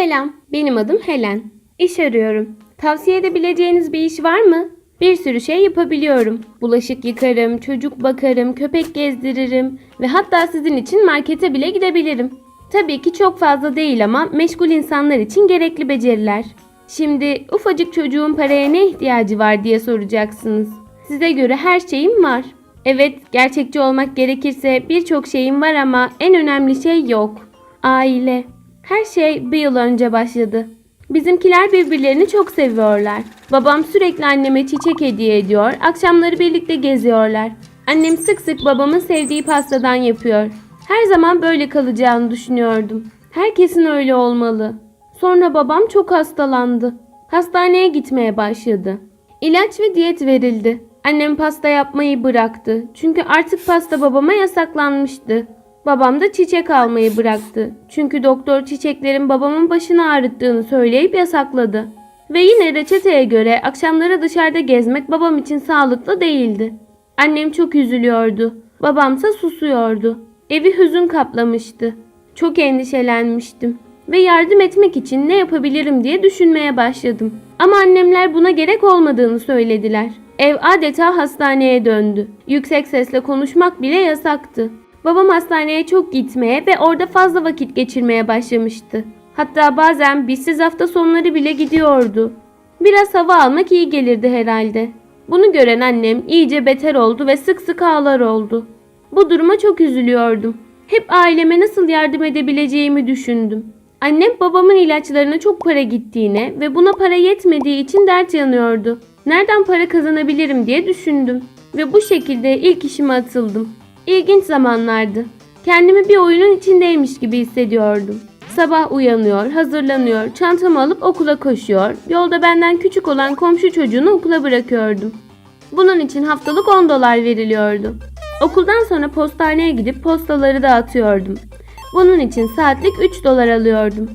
Selam, benim adım Helen. İş arıyorum. Tavsiye edebileceğiniz bir iş var mı? Bir sürü şey yapabiliyorum. Bulaşık yıkarım, çocuk bakarım, köpek gezdiririm ve hatta sizin için markete bile gidebilirim. Tabii ki çok fazla değil ama meşgul insanlar için gerekli beceriler. Şimdi ufacık çocuğun paraya ne ihtiyacı var diye soracaksınız. Size göre her şeyim var. Evet, gerçekçi olmak gerekirse birçok şeyim var ama en önemli şey yok. Aile. Her şey bir yıl önce başladı. Bizimkiler birbirlerini çok seviyorlar. Babam sürekli anneme çiçek hediye ediyor, akşamları birlikte geziyorlar. Annem sık sık babamın sevdiği pastadan yapıyor. Her zaman böyle kalacağını düşünüyordum. Herkesin öyle olmalı. Sonra babam çok hastalandı. Hastaneye gitmeye başladı. İlaç ve diyet verildi. Annem pasta yapmayı bıraktı. Çünkü artık pasta babama yasaklanmıştı. Babam da çiçek almayı bıraktı. Çünkü doktor çiçeklerin babamın başını ağrıttığını söyleyip yasakladı. Ve yine reçeteye göre akşamları dışarıda gezmek babam için sağlıklı değildi. Annem çok üzülüyordu. Babamsa susuyordu. Evi hüzün kaplamıştı. Çok endişelenmiştim ve yardım etmek için ne yapabilirim diye düşünmeye başladım. Ama annemler buna gerek olmadığını söylediler. Ev adeta hastaneye döndü. Yüksek sesle konuşmak bile yasaktı. Babam hastaneye çok gitmeye ve orada fazla vakit geçirmeye başlamıştı. Hatta bazen bizsiz hafta sonları bile gidiyordu. Biraz hava almak iyi gelirdi herhalde. Bunu gören annem iyice beter oldu ve sık sık ağlar oldu. Bu duruma çok üzülüyordum. Hep aileme nasıl yardım edebileceğimi düşündüm. Annem babamın ilaçlarına çok para gittiğine ve buna para yetmediği için dert yanıyordu. Nereden para kazanabilirim diye düşündüm ve bu şekilde ilk işime atıldım. İlginç zamanlardı. Kendimi bir oyunun içindeymiş gibi hissediyordum. Sabah uyanıyor, hazırlanıyor, çantamı alıp okula koşuyor, yolda benden küçük olan komşu çocuğunu okula bırakıyordum. Bunun için haftalık 10 dolar veriliyordu. Okuldan sonra postaneye gidip postaları dağıtıyordum. Bunun için saatlik 3 dolar alıyordum.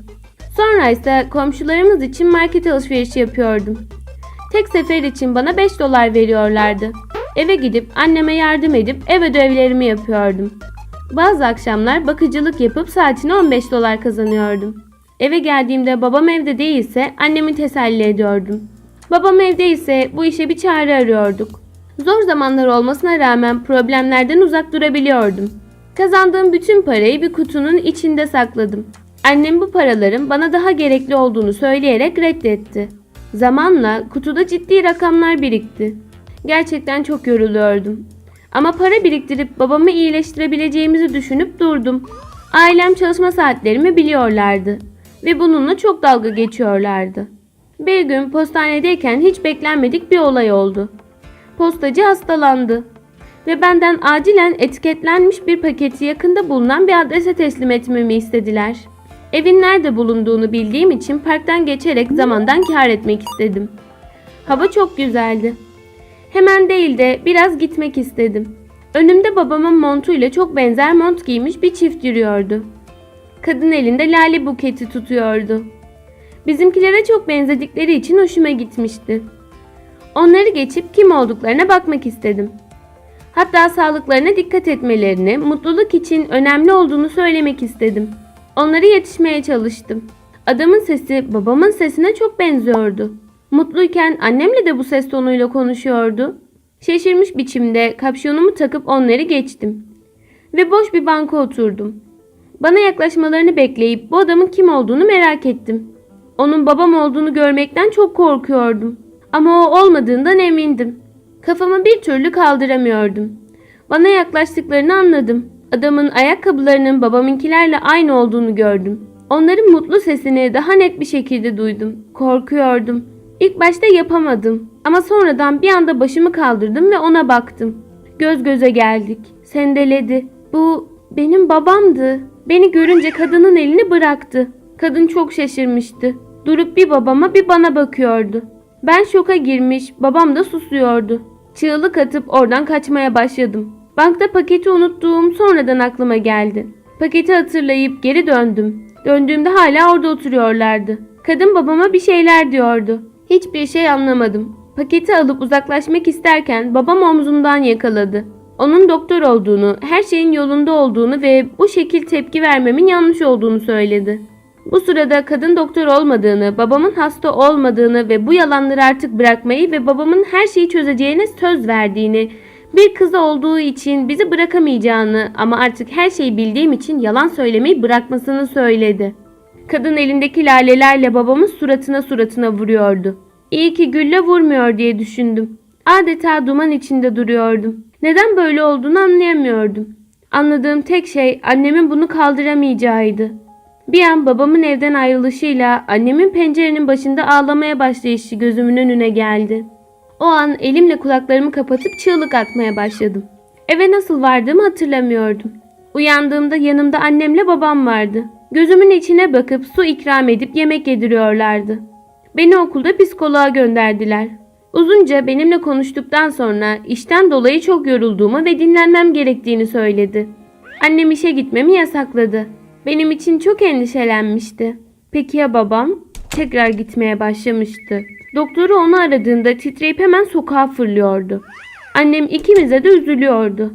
Sonra ise komşularımız için market alışverişi yapıyordum. Tek sefer için bana 5 dolar veriyorlardı. Eve gidip anneme yardım edip ev ödevlerimi yapıyordum. Bazı akşamlar bakıcılık yapıp saatine 15 dolar kazanıyordum. Eve geldiğimde babam evde değilse annemi teselli ediyordum. Babam evdeyse bu işe bir çare arıyorduk. Zor zamanlar olmasına rağmen problemlerden uzak durabiliyordum. Kazandığım bütün parayı bir kutunun içinde sakladım. Annem bu paraların bana daha gerekli olduğunu söyleyerek reddetti. Zamanla kutuda ciddi rakamlar birikti. Gerçekten çok yoruluyordum. Ama para biriktirip babamı iyileştirebileceğimizi düşünüp durdum. Ailem çalışma saatlerimi biliyorlardı ve bununla çok dalga geçiyorlardı. Bir gün postanedeyken hiç beklenmedik bir olay oldu. Postacı hastalandı ve benden acilen etiketlenmiş bir paketi yakında bulunan bir adrese teslim etmemi istediler. Evin nerede bulunduğunu bildiğim için parktan geçerek zamandan kar etmek istedim. Hava çok güzeldi. Hemen değil de biraz gitmek istedim. Önümde babamın montuyla çok benzer mont giymiş bir çift yürüyordu. Kadın elinde lale buketi tutuyordu. Bizimkilere çok benzedikleri için hoşuma gitmişti. Onları geçip kim olduklarına bakmak istedim. Hatta sağlıklarına dikkat etmelerini, mutluluk için önemli olduğunu söylemek istedim. Onlara yetişmeye çalıştım. Adamın sesi babamın sesine çok benziyordu. Mutluyken annemle de bu ses tonuyla konuşuyordu. Şaşırmış biçimde kapşonumu takıp onları geçtim. Ve boş bir banka oturdum. Bana yaklaşmalarını bekleyip bu adamın kim olduğunu merak ettim. Onun babam olduğunu görmekten çok korkuyordum. Ama o olmadığından emindim. Kafamı bir türlü kaldıramıyordum. Bana yaklaştıklarını anladım. Adamın ayakkabılarının babamınkilerle aynı olduğunu gördüm. Onların mutlu sesini daha net bir şekilde duydum. Korkuyordum. İlk başta yapamadım. Ama sonradan bir anda başımı kaldırdım ve ona baktım. Göz göze geldik. Sendeledi. Bu benim babamdı. Beni görünce kadının elini bıraktı. Kadın çok şaşırmıştı. Durup bir babama bir bana bakıyordu. Ben şoka girmiş, babam da susuyordu. Çığlık atıp oradan kaçmaya başladım. Bankta paketi unuttuğum sonradan aklıma geldi. Paketi hatırlayıp geri döndüm. Döndüğümde hala orada oturuyorlardı. Kadın babama bir şeyler diyordu. Hiçbir şey anlamadım. Paketi alıp uzaklaşmak isterken babam omzumdan yakaladı. Onun doktor olduğunu, her şeyin yolunda olduğunu ve bu şekil tepki vermemin yanlış olduğunu söyledi. Bu sırada kadın doktor olmadığını, babamın hasta olmadığını ve bu yalanları artık bırakmayı ve babamın her şeyi çözeceğine söz verdiğini, bir kız olduğu için bizi bırakamayacağını ama artık her şeyi bildiğim için yalan söylemeyi bırakmasını söyledi. Kadın elindeki lalelerle babamın suratına suratına vuruyordu. İyi ki gülle vurmuyor diye düşündüm. Adeta duman içinde duruyordum. Neden böyle olduğunu anlayamıyordum. Anladığım tek şey annemin bunu kaldıramayacağıydı. Bir an babamın evden ayrılışıyla annemin pencerenin başında ağlamaya başlayışı gözümün önüne geldi. O an elimle kulaklarımı kapatıp çığlık atmaya başladım. Eve nasıl vardığımı hatırlamıyordum. Uyandığımda yanımda annemle babam vardı. Gözümün içine bakıp su ikram edip yemek yediriyorlardı. Beni okulda psikoloğa gönderdiler. Uzunca benimle konuştuktan sonra işten dolayı çok yorulduğumu ve dinlenmem gerektiğini söyledi. Annem işe gitmemi yasakladı. Benim için çok endişelenmişti. Peki ya babam? Tekrar gitmeye başlamıştı. Doktoru onu aradığında titreyip hemen sokağa fırlıyordu. Annem ikimize de üzülüyordu.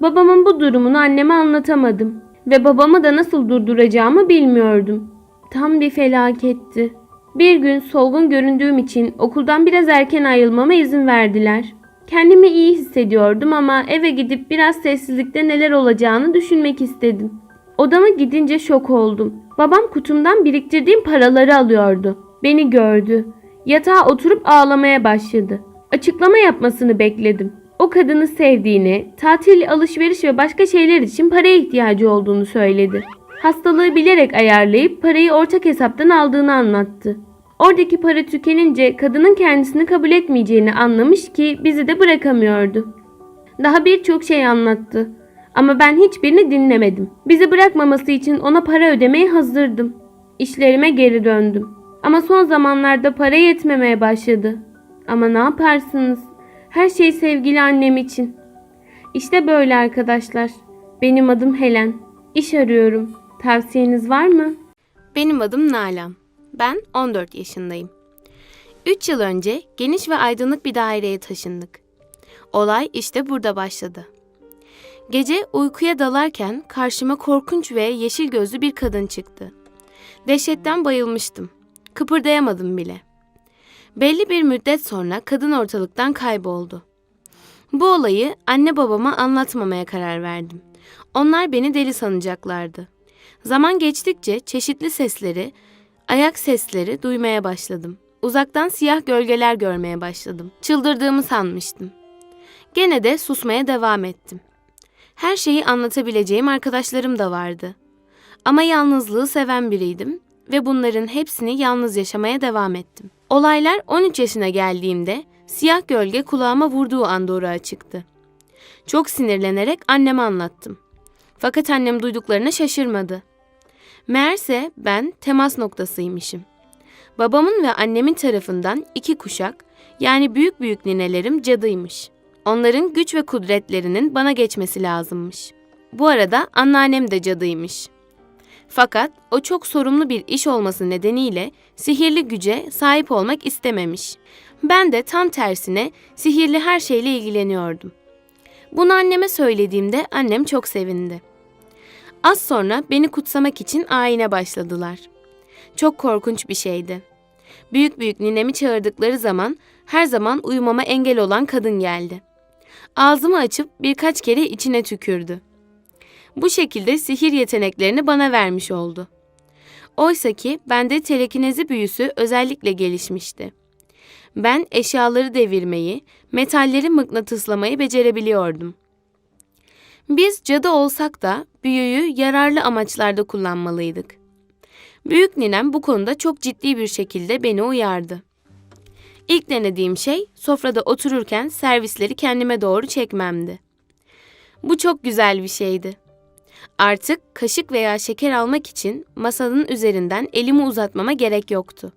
Babamın bu durumunu anneme anlatamadım ve babamı da nasıl durduracağımı bilmiyordum. Tam bir felaketti. Bir gün solgun göründüğüm için okuldan biraz erken ayrılmama izin verdiler. Kendimi iyi hissediyordum ama eve gidip biraz sessizlikte neler olacağını düşünmek istedim. Odama gidince şok oldum. Babam kutumdan biriktirdiğim paraları alıyordu. Beni gördü. Yatağa oturup ağlamaya başladı. Açıklama yapmasını bekledim. O kadını sevdiğini, tatil, alışveriş ve başka şeyler için paraya ihtiyacı olduğunu söyledi. Hastalığı bilerek ayarlayıp parayı ortak hesaptan aldığını anlattı. Oradaki para tükenince kadının kendisini kabul etmeyeceğini anlamış ki bizi de bırakamıyordu. Daha birçok şey anlattı. Ama ben hiçbirini dinlemedim. Bizi bırakmaması için ona para ödemeye hazırdım. İşlerime geri döndüm. Ama son zamanlarda para yetmemeye başladı. Ama ne yaparsınız? Her şey sevgili annem için. İşte böyle arkadaşlar. Benim adım Helen. İş arıyorum. Tavsiyeniz var mı? Benim adım Nalan. Ben 14 yaşındayım. 3 yıl önce geniş ve aydınlık bir daireye taşındık. Olay işte burada başladı. Gece uykuya dalarken karşıma korkunç ve yeşil gözlü bir kadın çıktı. Dehşetten bayılmıştım. Kıpırdayamadım bile. Belli bir müddet sonra kadın ortalıktan kayboldu. Bu olayı anne babama anlatmamaya karar verdim. Onlar beni deli sanacaklardı. Zaman geçtikçe çeşitli sesleri, ayak sesleri duymaya başladım. Uzaktan siyah gölgeler görmeye başladım. Çıldırdığımı sanmıştım. Gene de susmaya devam ettim. Her şeyi anlatabileceğim arkadaşlarım da vardı. Ama yalnızlığı seven biriydim ve bunların hepsini yalnız yaşamaya devam ettim. Olaylar 13 yaşına geldiğimde siyah gölge kulağıma vurduğu an doğru çıktı. Çok sinirlenerek anneme anlattım. Fakat annem duyduklarına şaşırmadı. Meğerse ben temas noktasıymışım. Babamın ve annemin tarafından iki kuşak yani büyük büyük ninelerim cadıymış. Onların güç ve kudretlerinin bana geçmesi lazımmış. Bu arada anneannem de cadıymış. Fakat o çok sorumlu bir iş olması nedeniyle sihirli güce sahip olmak istememiş. Ben de tam tersine sihirli her şeyle ilgileniyordum. Bunu anneme söylediğimde annem çok sevindi. Az sonra beni kutsamak için ayine başladılar. Çok korkunç bir şeydi. Büyük büyük ninemi çağırdıkları zaman her zaman uyumama engel olan kadın geldi. Ağzımı açıp birkaç kere içine tükürdü. Bu şekilde sihir yeteneklerini bana vermiş oldu. Oysa ki bende telekinezi büyüsü özellikle gelişmişti. Ben eşyaları devirmeyi, metalleri mıknatıslamayı becerebiliyordum. Biz cadı olsak da büyüyü yararlı amaçlarda kullanmalıydık. Büyük ninem bu konuda çok ciddi bir şekilde beni uyardı. İlk denediğim şey sofrada otururken servisleri kendime doğru çekmemdi. Bu çok güzel bir şeydi. Artık kaşık veya şeker almak için masanın üzerinden elimi uzatmama gerek yoktu.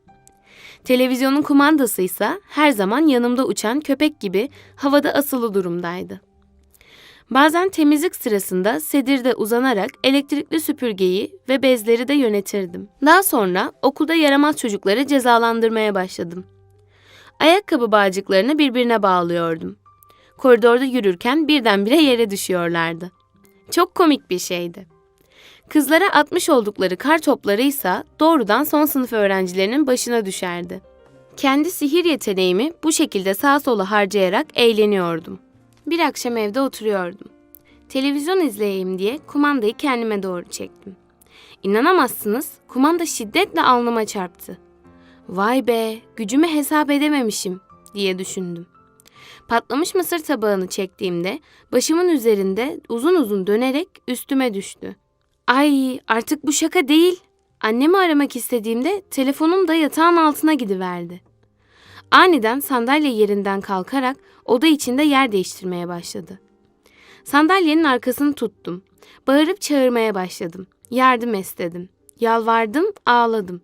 Televizyonun kumandası ise her zaman yanımda uçan köpek gibi havada asılı durumdaydı. Bazen temizlik sırasında sedirde uzanarak elektrikli süpürgeyi ve bezleri de yönetirdim. Daha sonra okulda yaramaz çocukları cezalandırmaya başladım. Ayakkabı bağcıklarını birbirine bağlıyordum. Koridorda yürürken birdenbire yere düşüyorlardı. Çok komik bir şeydi. Kızlara atmış oldukları kar topları ise doğrudan son sınıf öğrencilerinin başına düşerdi. Kendi sihir yeteneğimi bu şekilde sağa sola harcayarak eğleniyordum. Bir akşam evde oturuyordum. Televizyon izleyeyim diye kumandayı kendime doğru çektim. İnanamazsınız, kumanda şiddetle alnıma çarptı. Vay be, gücümü hesap edememişim diye düşündüm. Patlamış mısır tabağını çektiğimde başımın üzerinde uzun uzun dönerek üstüme düştü. Ay artık bu şaka değil. Annemi aramak istediğimde telefonum da yatağın altına gidiverdi. Aniden sandalye yerinden kalkarak oda içinde yer değiştirmeye başladı. Sandalyenin arkasını tuttum. Bağırıp çağırmaya başladım. Yardım istedim. Yalvardım, ağladım.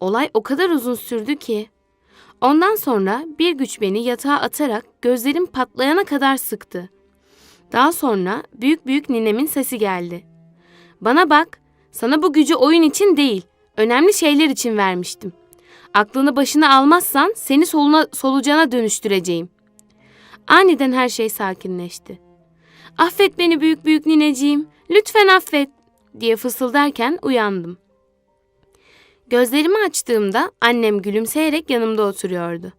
Olay o kadar uzun sürdü ki. Ondan sonra bir güç beni yatağa atarak gözlerim patlayana kadar sıktı. Daha sonra büyük büyük ninemin sesi geldi. Bana bak, sana bu gücü oyun için değil, önemli şeyler için vermiştim. Aklını başına almazsan seni soluna, solucana dönüştüreceğim. Aniden her şey sakinleşti. Affet beni büyük büyük nineciğim, lütfen affet diye fısıldarken uyandım. Gözlerimi açtığımda annem gülümseyerek yanımda oturuyordu.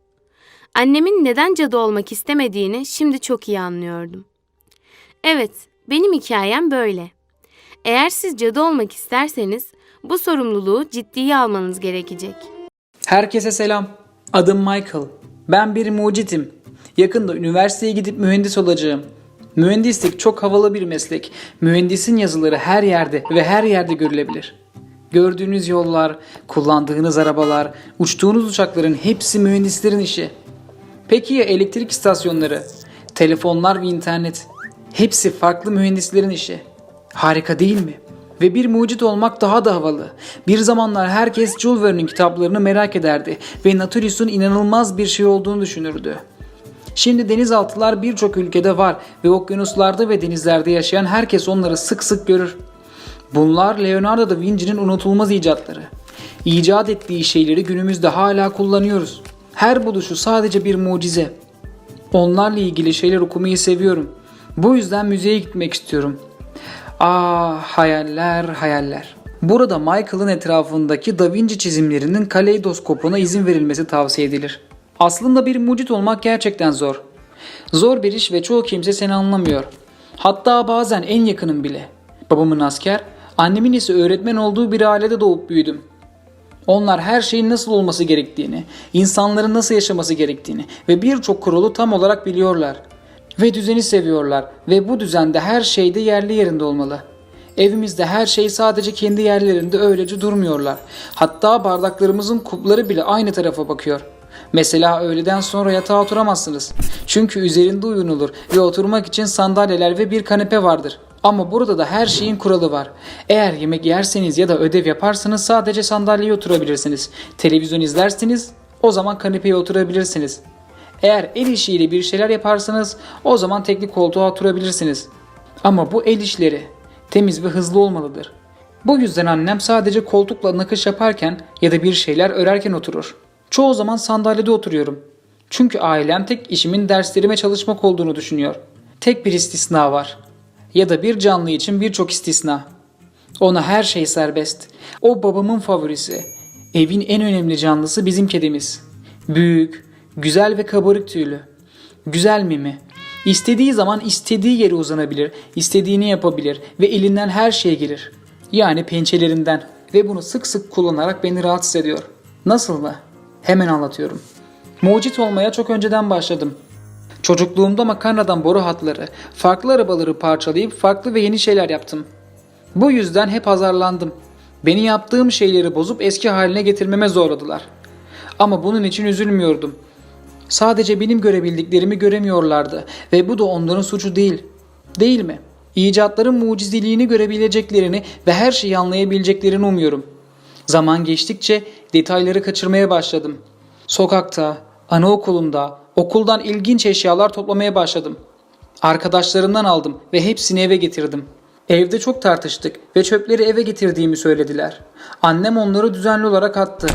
Annemin neden cadı olmak istemediğini şimdi çok iyi anlıyordum. Evet, benim hikayem böyle. Eğer siz cadı olmak isterseniz bu sorumluluğu ciddiye almanız gerekecek. Herkese selam. Adım Michael. Ben bir mucitim. Yakında üniversiteye gidip mühendis olacağım. Mühendislik çok havalı bir meslek. Mühendisin yazıları her yerde ve her yerde görülebilir. Gördüğünüz yollar, kullandığınız arabalar, uçtuğunuz uçakların hepsi mühendislerin işi. Peki ya elektrik istasyonları, telefonlar ve internet? Hepsi farklı mühendislerin işi. Harika değil mi? Ve bir mucit olmak daha da havalı. Bir zamanlar herkes Jules Verne'in kitaplarını merak ederdi ve Naturis'un inanılmaz bir şey olduğunu düşünürdü. Şimdi denizaltılar birçok ülkede var ve okyanuslarda ve denizlerde yaşayan herkes onları sık sık görür. Bunlar Leonardo da Vinci'nin unutulmaz icatları. İcat ettiği şeyleri günümüzde hala kullanıyoruz. Her buluşu sadece bir mucize. Onlarla ilgili şeyler okumayı seviyorum. Bu yüzden müzeye gitmek istiyorum. Ah hayaller hayaller. Burada Michael'ın etrafındaki Da Vinci çizimlerinin kaleidoskopuna izin verilmesi tavsiye edilir. Aslında bir mucit olmak gerçekten zor. Zor bir iş ve çoğu kimse seni anlamıyor. Hatta bazen en yakınım bile. Babamın asker, annemin ise öğretmen olduğu bir ailede doğup büyüdüm. Onlar her şeyin nasıl olması gerektiğini, insanların nasıl yaşaması gerektiğini ve birçok kuralı tam olarak biliyorlar. Ve düzeni seviyorlar ve bu düzende her şey de yerli yerinde olmalı. Evimizde her şey sadece kendi yerlerinde öylece durmuyorlar. Hatta bardaklarımızın kupları bile aynı tarafa bakıyor. Mesela öğleden sonra yatağa oturamazsınız. Çünkü üzerinde uyunulur ve oturmak için sandalyeler ve bir kanepe vardır. Ama burada da her şeyin kuralı var. Eğer yemek yerseniz ya da ödev yaparsanız sadece sandalyeye oturabilirsiniz. Televizyon izlerseniz o zaman kanepeye oturabilirsiniz. Eğer el işiyle bir şeyler yaparsanız o zaman teknik koltuğa oturabilirsiniz. Ama bu el işleri temiz ve hızlı olmalıdır. Bu yüzden annem sadece koltukla nakış yaparken ya da bir şeyler örerken oturur. Çoğu zaman sandalyede oturuyorum. Çünkü ailem tek işimin derslerime çalışmak olduğunu düşünüyor. Tek bir istisna var. Ya da bir canlı için birçok istisna. Ona her şey serbest. O babamın favorisi. Evin en önemli canlısı bizim kedimiz. Büyük, güzel ve kabarık tüylü. Güzel mimi. İstediği zaman istediği yere uzanabilir, istediğini yapabilir ve elinden her şey gelir. Yani pençelerinden ve bunu sık sık kullanarak beni rahatsız ediyor. Nasıl mı? Hemen anlatıyorum. Mucit olmaya çok önceden başladım. Çocukluğumda makarnadan boru hatları, farklı arabaları parçalayıp farklı ve yeni şeyler yaptım. Bu yüzden hep azarlandım. Beni yaptığım şeyleri bozup eski haline getirmeme zorladılar. Ama bunun için üzülmüyordum. Sadece benim görebildiklerimi göremiyorlardı ve bu da onların suçu değil. Değil mi? İcatların mucizeliğini görebileceklerini ve her şeyi anlayabileceklerini umuyorum. Zaman geçtikçe detayları kaçırmaya başladım. Sokakta, anaokulunda, okuldan ilginç eşyalar toplamaya başladım. Arkadaşlarımdan aldım ve hepsini eve getirdim. Evde çok tartıştık ve çöpleri eve getirdiğimi söylediler. Annem onları düzenli olarak attı.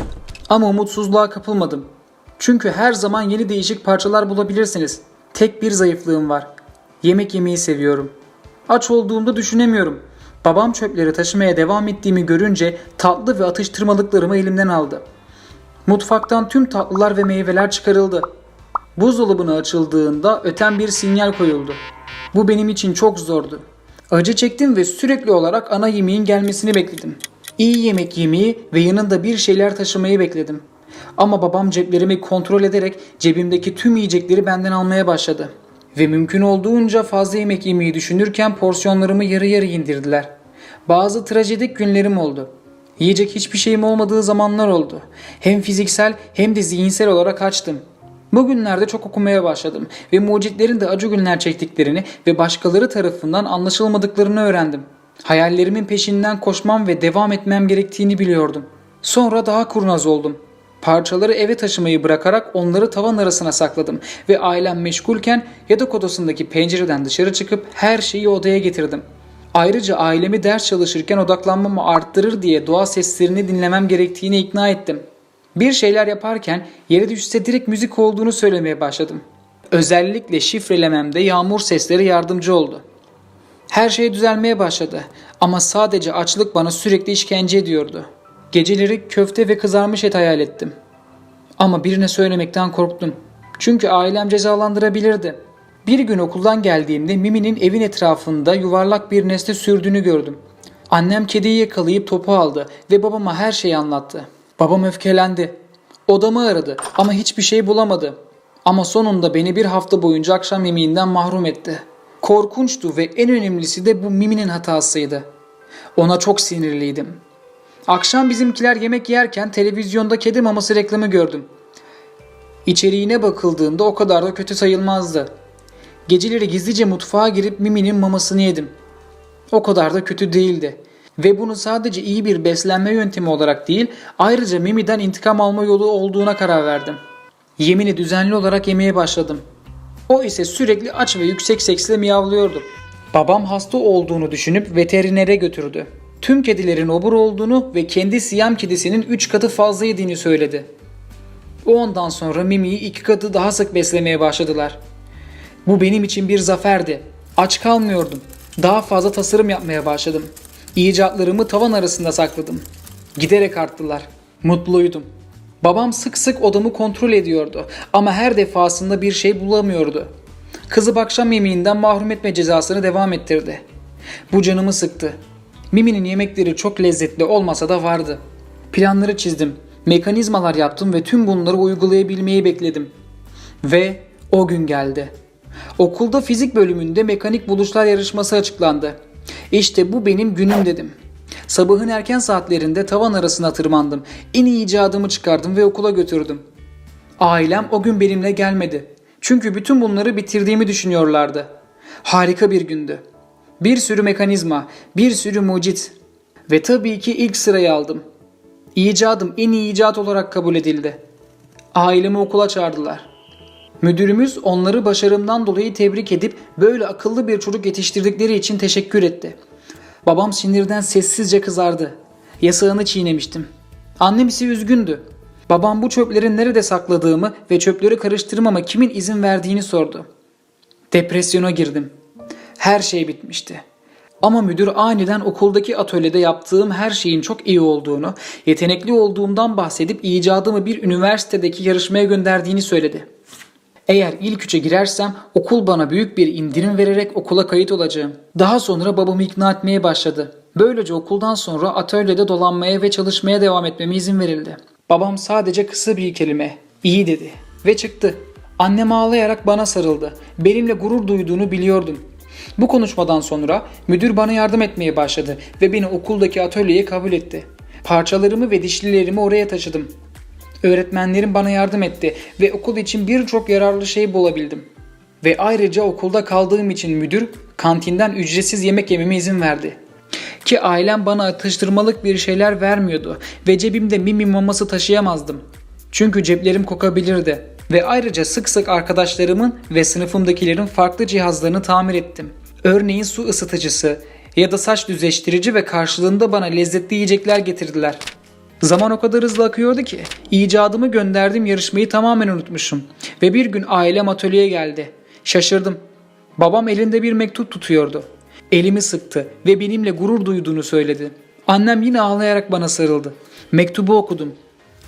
Ama umutsuzluğa kapılmadım. Çünkü her zaman yeni değişik parçalar bulabilirsiniz. Tek bir zayıflığım var. Yemek yemeyi seviyorum. Aç olduğumda düşünemiyorum. Babam çöpleri taşımaya devam ettiğimi görünce tatlı ve atıştırmalıklarımı elimden aldı. Mutfaktan tüm tatlılar ve meyveler çıkarıldı. Buzdolabını açıldığında öten bir sinyal koyuldu. Bu benim için çok zordu. Acı çektim ve sürekli olarak ana yemeğin gelmesini bekledim. İyi yemek yemeyi ve yanında bir şeyler taşımayı bekledim. Ama babam ceplerimi kontrol ederek cebimdeki tüm yiyecekleri benden almaya başladı. Ve mümkün olduğunca fazla yemek yemeyi düşünürken porsiyonlarımı yarı yarı indirdiler. Bazı trajedik günlerim oldu. Yiyecek hiçbir şeyim olmadığı zamanlar oldu. Hem fiziksel hem de zihinsel olarak açtım. Bugünlerde çok okumaya başladım ve mucitlerin de acı günler çektiklerini ve başkaları tarafından anlaşılmadıklarını öğrendim. Hayallerimin peşinden koşmam ve devam etmem gerektiğini biliyordum. Sonra daha kurnaz oldum. Parçaları eve taşımayı bırakarak onları tavan arasına sakladım ve ailem meşgulken yatak odasındaki pencereden dışarı çıkıp her şeyi odaya getirdim. Ayrıca ailemi ders çalışırken odaklanmamı arttırır diye doğa seslerini dinlemem gerektiğini ikna ettim. Bir şeyler yaparken yere düşse direkt müzik olduğunu söylemeye başladım. Özellikle şifrelememde yağmur sesleri yardımcı oldu. Her şey düzelmeye başladı ama sadece açlık bana sürekli işkence ediyordu. Geceleri köfte ve kızarmış et hayal ettim. Ama birine söylemekten korktum. Çünkü ailem cezalandırabilirdi. Bir gün okuldan geldiğimde Mimi'nin evin etrafında yuvarlak bir nesne sürdüğünü gördüm. Annem kediyi yakalayıp topu aldı ve babama her şeyi anlattı. Babam öfkelendi. Odamı aradı ama hiçbir şey bulamadı. Ama sonunda beni bir hafta boyunca akşam yemeğinden mahrum etti. Korkunçtu ve en önemlisi de bu Mimi'nin hatasıydı. Ona çok sinirliydim. Akşam bizimkiler yemek yerken televizyonda kedi maması reklamı gördüm. İçeriğine bakıldığında o kadar da kötü sayılmazdı. Geceleri gizlice mutfağa girip Mimi'nin mamasını yedim. O kadar da kötü değildi. Ve bunu sadece iyi bir beslenme yöntemi olarak değil, ayrıca Mimi'den intikam alma yolu olduğuna karar verdim. Yemini düzenli olarak yemeye başladım. O ise sürekli aç ve yüksek sesle miyavlıyordu. Babam hasta olduğunu düşünüp veterinere götürdü. Tüm kedilerin obur olduğunu ve kendi siyam kedisinin 3 katı fazla yediğini söyledi. O ondan sonra Mimi'yi iki katı daha sık beslemeye başladılar. Bu benim için bir zaferdi. Aç kalmıyordum. Daha fazla tasarım yapmaya başladım. İcatlarımı tavan arasında sakladım. Giderek arttılar. Mutluydum. Babam sık sık odamı kontrol ediyordu ama her defasında bir şey bulamıyordu. Kızı akşam yemeğinden mahrum etme cezasını devam ettirdi. Bu canımı sıktı. Mimi'nin yemekleri çok lezzetli olmasa da vardı. Planları çizdim, mekanizmalar yaptım ve tüm bunları uygulayabilmeyi bekledim. Ve o gün geldi. Okulda fizik bölümünde mekanik buluşlar yarışması açıklandı. İşte bu benim günüm dedim. Sabahın erken saatlerinde tavan arasına tırmandım. En iyi icadımı çıkardım ve okula götürdüm. Ailem o gün benimle gelmedi. Çünkü bütün bunları bitirdiğimi düşünüyorlardı. Harika bir gündü. Bir sürü mekanizma, bir sürü mucit ve tabii ki ilk sırayı aldım. İcadım en iyi icat olarak kabul edildi. Ailemi okula çağırdılar. Müdürümüz onları başarımdan dolayı tebrik edip böyle akıllı bir çocuk yetiştirdikleri için teşekkür etti. Babam sinirden sessizce kızardı. Yasağını çiğnemiştim. Annem ise üzgündü. Babam bu çöpleri nerede sakladığımı ve çöpleri karıştırmama kimin izin verdiğini sordu. Depresyona girdim. Her şey bitmişti. Ama müdür aniden okuldaki atölyede yaptığım her şeyin çok iyi olduğunu, yetenekli olduğumdan bahsedip icadımı bir üniversitedeki yarışmaya gönderdiğini söyledi. Eğer ilk üçe girersem okul bana büyük bir indirim vererek okula kayıt olacağım. Daha sonra babamı ikna etmeye başladı. Böylece okuldan sonra atölyede dolanmaya ve çalışmaya devam etmeme izin verildi. Babam sadece kısa bir kelime, iyi dedi ve çıktı. Annem ağlayarak bana sarıldı. Benimle gurur duyduğunu biliyordum. Bu konuşmadan sonra müdür bana yardım etmeye başladı ve beni okuldaki atölyeye kabul etti. Parçalarımı ve dişlilerimi oraya taşıdım. Öğretmenlerim bana yardım etti ve okul için birçok yararlı şey bulabildim. Ve ayrıca okulda kaldığım için müdür kantinden ücretsiz yemek yememe izin verdi. Ki ailem bana atıştırmalık bir şeyler vermiyordu ve cebimde mimi maması taşıyamazdım. Çünkü ceplerim kokabilirdi ve ayrıca sık sık arkadaşlarımın ve sınıfımdakilerin farklı cihazlarını tamir ettim. Örneğin su ısıtıcısı ya da saç düzleştirici ve karşılığında bana lezzetli yiyecekler getirdiler. Zaman o kadar hızlı akıyordu ki icadımı gönderdiğim yarışmayı tamamen unutmuşum. Ve bir gün ailem atölyeye geldi. Şaşırdım. Babam elinde bir mektup tutuyordu. Elimi sıktı ve benimle gurur duyduğunu söyledi. Annem yine ağlayarak bana sarıldı. Mektubu okudum.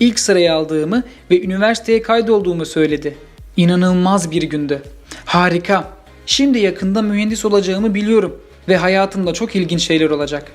İlk sıraya aldığımı ve üniversiteye kaydolduğumu söyledi. İnanılmaz bir gündü. Harika. Şimdi yakında mühendis olacağımı biliyorum ve hayatımda çok ilginç şeyler olacak.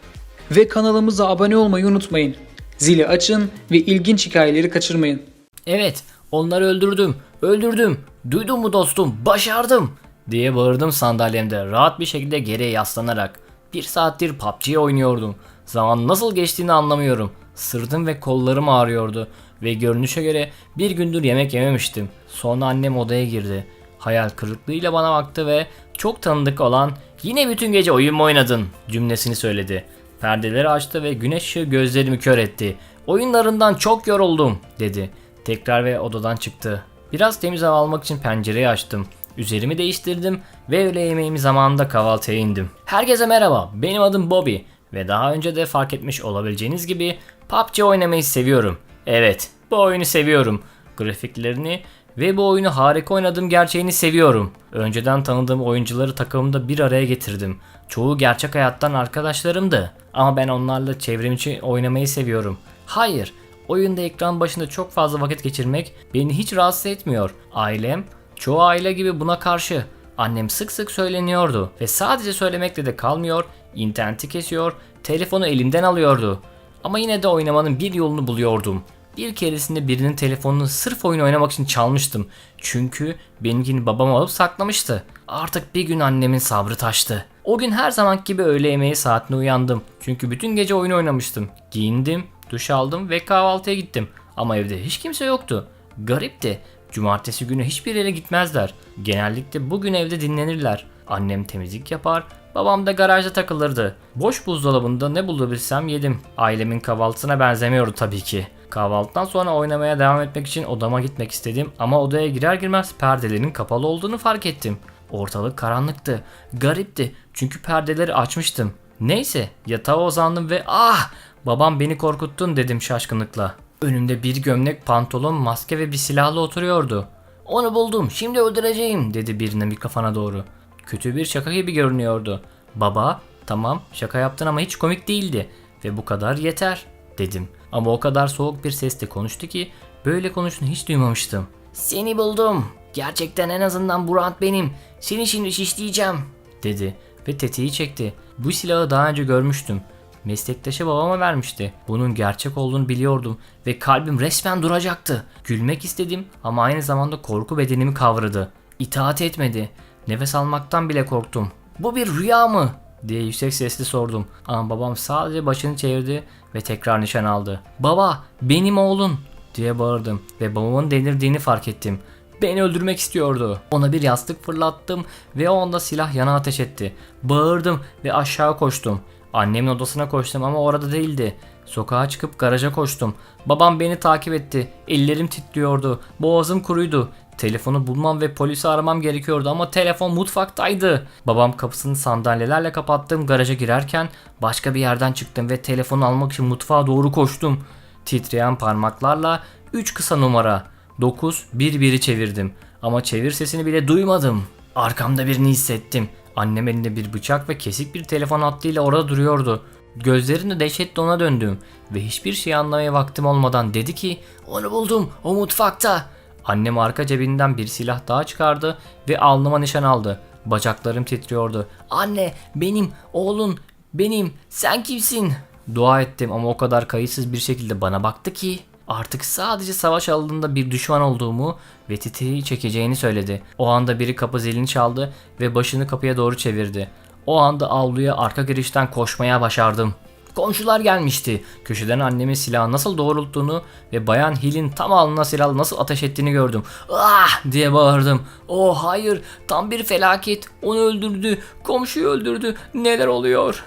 Ve kanalımıza abone olmayı unutmayın. Zili açın ve ilginç hikayeleri kaçırmayın. Evet, onları öldürdüm. Öldürdüm. Duydun mu dostum? Başardım. Diye bağırdım sandalyemde rahat bir şekilde geriye yaslanarak. Bir saattir PUBG oynuyordum. Zaman nasıl geçtiğini anlamıyorum. Sırtım ve kollarım ağrıyordu. Ve görünüşe göre bir gündür yemek yememiştim. Sonra annem odaya girdi. Hayal kırıklığıyla bana baktı ve çok tanıdık olan yine bütün gece oyun mu oynadın cümlesini söyledi. Perdeleri açtı ve güneş ışığı gözlerimi kör etti. Oyunlarından çok yoruldum dedi. Tekrar ve odadan çıktı. Biraz temiz hava almak için pencereyi açtım. Üzerimi değiştirdim ve öğle yemeğimi zamanında kahvaltıya indim. Herkese merhaba, benim adım Bobby ve daha önce de fark etmiş olabileceğiniz gibi PUBG oynamayı seviyorum. Evet, bu oyunu seviyorum. Grafiklerini ve bu oyunu harika oynadığım gerçeğini seviyorum. Önceden tanıdığım oyuncuları takımımda bir araya getirdim. Çoğu gerçek hayattan arkadaşlarımdı. Ama ben onlarla çevrim içi oynamayı seviyorum. Hayır, oyunda ekran başında çok fazla vakit geçirmek beni hiç rahatsız etmiyor. Ailem, çoğu aile gibi buna karşı. Annem sık sık söyleniyordu ve sadece söylemekle de kalmıyor, interneti kesiyor, telefonu elimden alıyordu. Ama yine de oynamanın bir yolunu buluyordum. Bir keresinde birinin telefonunu sırf oyun oynamak için çalmıştım. Çünkü benimkini babam alıp saklamıştı. Artık bir gün annemin sabrı taştı. O gün her zamanki gibi öğle yemeği saatine uyandım. Çünkü bütün gece oyun oynamıştım. Giyindim, duş aldım ve kahvaltıya gittim. Ama evde hiç kimse yoktu. Garipti. Cumartesi günü hiçbir yere gitmezler. Genellikle bugün evde dinlenirler. Annem temizlik yapar, babam da garajda takılırdı. Boş buzdolabında ne bulabilsem yedim. Ailemin kahvaltısına benzemiyordu tabii ki. Kahvaltıdan sonra oynamaya devam etmek için odama gitmek istedim ama odaya girer girmez perdelerin kapalı olduğunu fark ettim. Ortalık karanlıktı. Garipti çünkü perdeleri açmıştım. Neyse yatağa uzandım ve ah babam beni korkuttun dedim şaşkınlıkla. Önümde bir gömlek, pantolon, maske ve bir silahla oturuyordu. Onu buldum şimdi öldüreceğim dedi birine mikrofona doğru. Kötü bir şaka gibi görünüyordu. Baba tamam şaka yaptın ama hiç komik değildi ve bu kadar yeter dedim. Ama o kadar soğuk bir sesle konuştu ki böyle konuştuğunu hiç duymamıştım. Seni buldum. Gerçekten en azından Burant benim. Seni şimdi şişleyeceğim dedi ve tetiği çekti. Bu silahı daha önce görmüştüm. Meslektaşı babama vermişti. Bunun gerçek olduğunu biliyordum ve kalbim resmen duracaktı. Gülmek istedim ama aynı zamanda korku bedenimi kavradı. İtaat etmedi. Nefes almaktan bile korktum. Bu bir rüya mı? diye yüksek sesli sordum. Ama babam sadece başını çevirdi ve tekrar nişan aldı. Baba benim oğlun diye bağırdım ve babamın delirdiğini fark ettim. Beni öldürmek istiyordu. Ona bir yastık fırlattım ve o anda silah yana ateş etti. Bağırdım ve aşağı koştum. Annemin odasına koştum ama orada değildi. Sokağa çıkıp garaja koştum. Babam beni takip etti. Ellerim titriyordu. Boğazım kuruydu. Telefonu bulmam ve polisi aramam gerekiyordu ama telefon mutfaktaydı. Babam kapısını sandalyelerle kapattığım garaja girerken başka bir yerden çıktım ve telefonu almak için mutfağa doğru koştum. Titreyen parmaklarla 3 kısa numara 9 1 1'i çevirdim ama çevir sesini bile duymadım. Arkamda birini hissettim. Annem elinde bir bıçak ve kesik bir telefon hattıyla orada duruyordu. Gözlerimle dehşetle ona döndüm ve hiçbir şey anlamaya vaktim olmadan dedi ki onu buldum o mutfakta. Annem arka cebinden bir silah daha çıkardı ve alnıma nişan aldı. Bacaklarım titriyordu. Anne benim oğlun benim sen kimsin? Dua ettim ama o kadar kayıtsız bir şekilde bana baktı ki artık sadece savaş alanında bir düşman olduğumu ve tetiği çekeceğini söyledi. O anda biri kapı zilini çaldı ve başını kapıya doğru çevirdi. O anda avluya arka girişten koşmaya başardım. Komşular gelmişti. Köşeden annemin silahı nasıl doğrulttuğunu ve bayan Hill'in tam alnına silahla nasıl ateş ettiğini gördüm. Ah diye bağırdım. Oh hayır tam bir felaket. Onu öldürdü. Komşuyu öldürdü. Neler oluyor?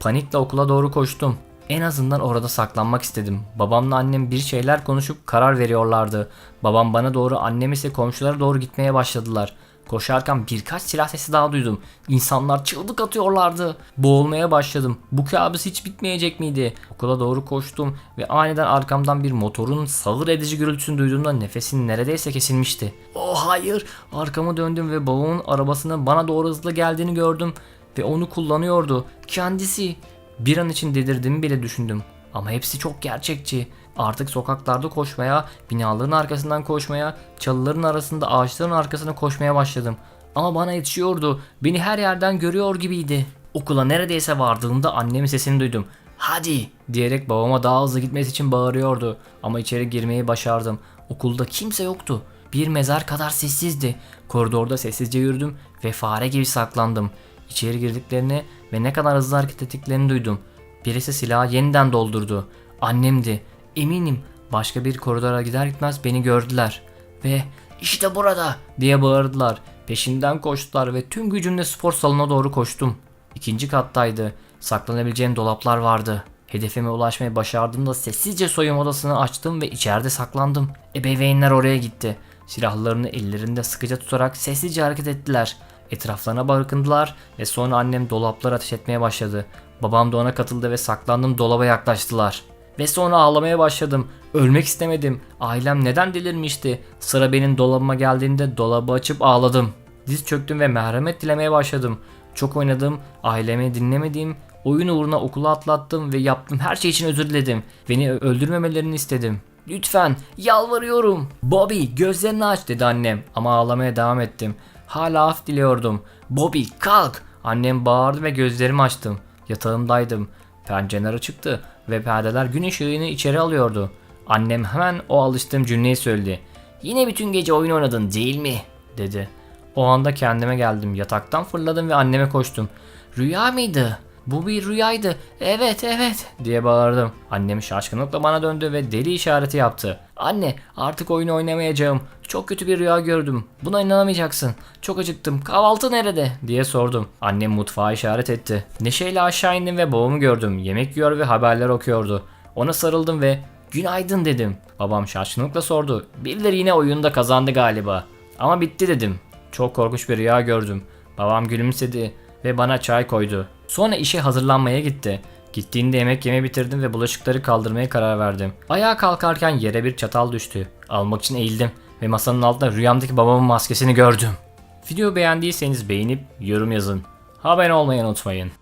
Panikle okula doğru koştum. En azından orada saklanmak istedim. Babamla annem bir şeyler konuşup karar veriyorlardı. Babam bana doğru, annem ise komşulara doğru gitmeye başladılar. Koşarken birkaç silah sesi daha duydum. İnsanlar çığlık atıyorlardı. Boğulmaya başladım. Bu kabus hiç bitmeyecek miydi? Okula doğru koştum ve aniden arkamdan bir motorun sağır edici gürültüsünü duyduğumda nefesim neredeyse kesilmişti. Oh hayır! Arkamı döndüm ve babamın arabasının bana doğru hızlı geldiğini gördüm ve onu kullanıyordu. Kendisi. Bir an için delirdiğimi bile düşündüm. Ama hepsi çok gerçekçi. Artık sokaklarda koşmaya, binaların arkasından koşmaya, çalıların arasında ağaçların arkasına koşmaya başladım. Ama bana yetişiyordu. Beni her yerden görüyor gibiydi. Okula neredeyse vardığımda annemin sesini duydum. Hadi diyerek babama daha hızlı gitmesi için bağırıyordu. Ama içeri girmeyi başardım. Okulda kimse yoktu. Bir mezar kadar sessizdi. Koridorda sessizce yürüdüm ve fare gibi saklandım. İçeri girdiklerini ve ne kadar hızlı hareket ettiklerini duydum. Birisi silahı yeniden doldurdu. Annemdi. Eminim başka bir koridora gider gitmez beni gördüler. Ve işte burada diye bağırdılar. Peşinden koştular ve tüm gücümle spor salonuna doğru koştum. İkinci kattaydı. Saklanabileceğim dolaplar vardı. Hedefime ulaşmayı başardığımda sessizce soyunma odasını açtım ve içeride saklandım. Ebeveynler oraya gitti. Silahlarını ellerinde sıkıca tutarak sessizce hareket ettiler. Etraflarına bakındılar ve sonra annem dolaplara ateş etmeye başladı. Babam da ona katıldı ve saklandığım dolaba yaklaştılar. Ve sonra ağlamaya başladım. Ölmek istemedim. Ailem neden delirmişti? Sıra benim dolabıma geldiğinde dolabı açıp ağladım. Diz çöktüm ve merhamet dilemeye başladım. Çok oynadım, ailemi dinlemediğim, oyun uğruna okula atlattım ve yaptığım her şey için özür diledim. Beni öldürmemelerini istedim. Lütfen, yalvarıyorum. Bobby gözlerini aç dedi annem ama ağlamaya devam ettim. Hala af diliyordum. Bobby kalk. Annem bağırdı ve gözlerimi açtım. Yatağımdaydım. Pencereler açıktı ve perdeler gün ışığını içeri alıyordu. Annem hemen o alıştığım cümleyi söyledi. Yine bütün gece oyun oynadın değil mi? dedi. O anda kendime geldim. Yataktan fırladım ve anneme koştum. Rüya mıydı? Bu bir rüyaydı. Evet evet diye bağırdım. Annem şaşkınlıkla bana döndü ve deli işareti yaptı. Anne artık oyun oynamayacağım. Çok kötü bir rüya gördüm. Buna inanamayacaksın. Çok acıktım. Kahvaltı nerede? diye sordum. Annem mutfağa işaret etti. Neşeyle aşağı indim ve babamı gördüm. Yemek yiyor ve haberler okuyordu. Ona sarıldım ve günaydın dedim. Babam şaşkınlıkla sordu. Birileri yine oyunda kazandı galiba. Ama bitti dedim. Çok korkunç bir rüya gördüm. Babam gülümsedi ve bana çay koydu. Sonra işe hazırlanmaya gitti. Gittiğinde yemek yemeyi bitirdim ve bulaşıkları kaldırmaya karar verdim. Ayağa kalkarken yere bir çatal düştü. Almak için eğildim ve masanın altında rüyamdaki babamın maskesini gördüm. Video beğendiyseniz beğenip yorum yazın. Abone olmayı unutmayın.